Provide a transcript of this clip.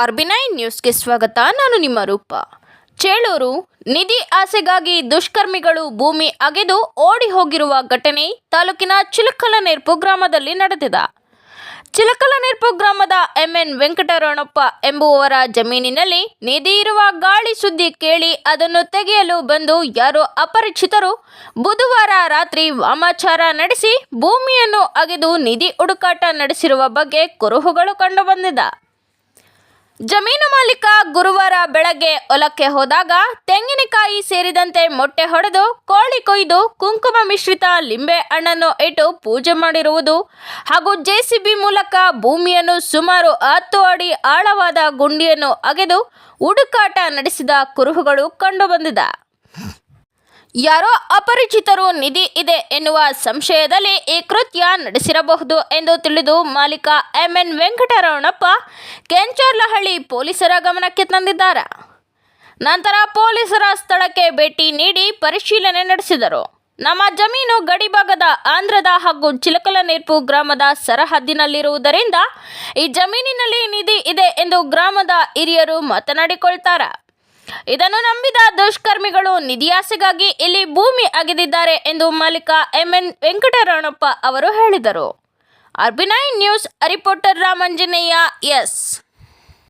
ಆರ್ಬಿನೈನ್ ನ್ಯೂಸ್ಗೆ ಸ್ವಾಗತ. ನಾನು ನಿಮ್ಮ ರೂಪ. ಚೇಳೂರು, ನಿಧಿ ಆಸೆಗಾಗಿ ದುಷ್ಕರ್ಮಿಗಳು ಭೂಮಿ ಅಗೆದು ಓಡಿ ಹೋಗಿರುವ ಘಟನೆ ತಾಲೂಕಿನ ಚಿಲಕಲ ನೆರ್ಪು ಗ್ರಾಮದಲ್ಲಿ ನಡೆದಿದೆ. ಚಿಲಕಲನೇರ್ಪು ಗ್ರಾಮದ ಎಂಎನ್ ವೆಂಕಟರಣಪ್ಪ ಎಂಬುವವರ ಜಮೀನಿನಲ್ಲಿ ನಿಧಿ ಇರುವ ಗಾಳಿ ಸುದ್ದಿ ಕೇಳಿ ಅದನ್ನು ತೆಗೆಯಲು ಬಂದು ಯಾರೋ ಅಪರಿಚಿತರು ಬುಧವಾರ ರಾತ್ರಿ ವಾಮಾಚಾರ ನಡೆಸಿ ಭೂಮಿಯನ್ನು ಅಗೆದು ನಿಧಿ ಹುಡುಕಾಟ ನಡೆಸಿರುವ ಬಗ್ಗೆ ಕುರುಹುಗಳು ಕಂಡುಬಂದಿದೆ. ಜಮೀನು ಮಾಲೀಕ ಗುರುವಾರ ಬೆಳಗ್ಗೆ ಹೊಲಕ್ಕೆ ಹೋದಾಗ ತೆಂಗಿನಕಾಯಿ ಸೇರಿದಂತೆ ಮೊಟ್ಟೆ ಹೊಡೆದು ಕೋಳಿ ಕೊಯ್ದು ಕುಂಕುಮ ಮಿಶ್ರಿತ ಲಿಂಬೆ ಹಣ್ಣನ್ನು ಇಟ್ಟು ಪೂಜೆ ಮಾಡಿರುವುದು ಹಾಗೂ ಜೆಸಿಬಿ ಮೂಲಕ ಭೂಮಿಯನ್ನು ಸುಮಾರು ಹತ್ತು ಅಡಿ ಆಳವಾದ ಗುಂಡಿಯನ್ನು ಅಗೆದು ಹುಡುಕಾಟ ನಡೆಸಿದ ಕುರುಹುಗಳು ಕಂಡುಬಂದಿದೆ ಯಾರೋ ಅಪರಿಚಿತರು ನಿಧಿ ಇದೆ ಎನ್ನುವ ಸಂಶಯದಲ್ಲಿ ಈ ಕೃತ್ಯ ನಡೆಸಿರಬಹುದು ಎಂದು ತಿಳಿದು ಮಾಲೀಕ ಎಂಎನ್ ವೆಂಕಟರಮಣಪ್ಪ ಕೆಂಚರ್ಲಹಳ್ಳಿ ಪೊಲೀಸರ ಗಮನಕ್ಕೆ ತಂದಿದ್ದಾರೆ. ನಂತರ ಪೊಲೀಸರ ಸ್ಥಳಕ್ಕೆ ಭೇಟಿ ನೀಡಿ ಪರಿಶೀಲನೆ ನಡೆಸಿದರು. ನಮ್ಮ ಜಮೀನು ಗಡಿಭಾಗದ ಆಂಧ್ರದ ಹಾಗೂ ಚಿಲಕಲನೇರ್ಪು ಗ್ರಾಮದ ಸರಹದ್ದಿನಲ್ಲಿರುವುದರಿಂದ ಈ ಜಮೀನಿನಲ್ಲಿ ನಿಧಿ ಇದೆ ಎಂದು ಗ್ರಾಮದ ಹಿರಿಯರು ಮಾತನಾಡಿಕೊಳ್ತಾರೆ. ಇದನ್ನು ನಂಬಿದ ದುಷ್ಕರ್ಮಿಗಳು ನಿಧಿಯಾಸೆಗಾಗಿ ಇಲ್ಲಿ ಭೂಮಿ ಅಗೆದಿದ್ದಾರೆ ಎಂದು ಮಾಲೀಕ ಎಂಎನ್ ವೆಂಕಟರಮಣಪ್ಪ ಅವರು ಹೇಳಿದರು. ಆರ್ಬಿನೈ ನ್ಯೂಸ್, ರಿಪೋರ್ಟರ್ ರಾಮಂಜನೇಯ, ಎಸ್.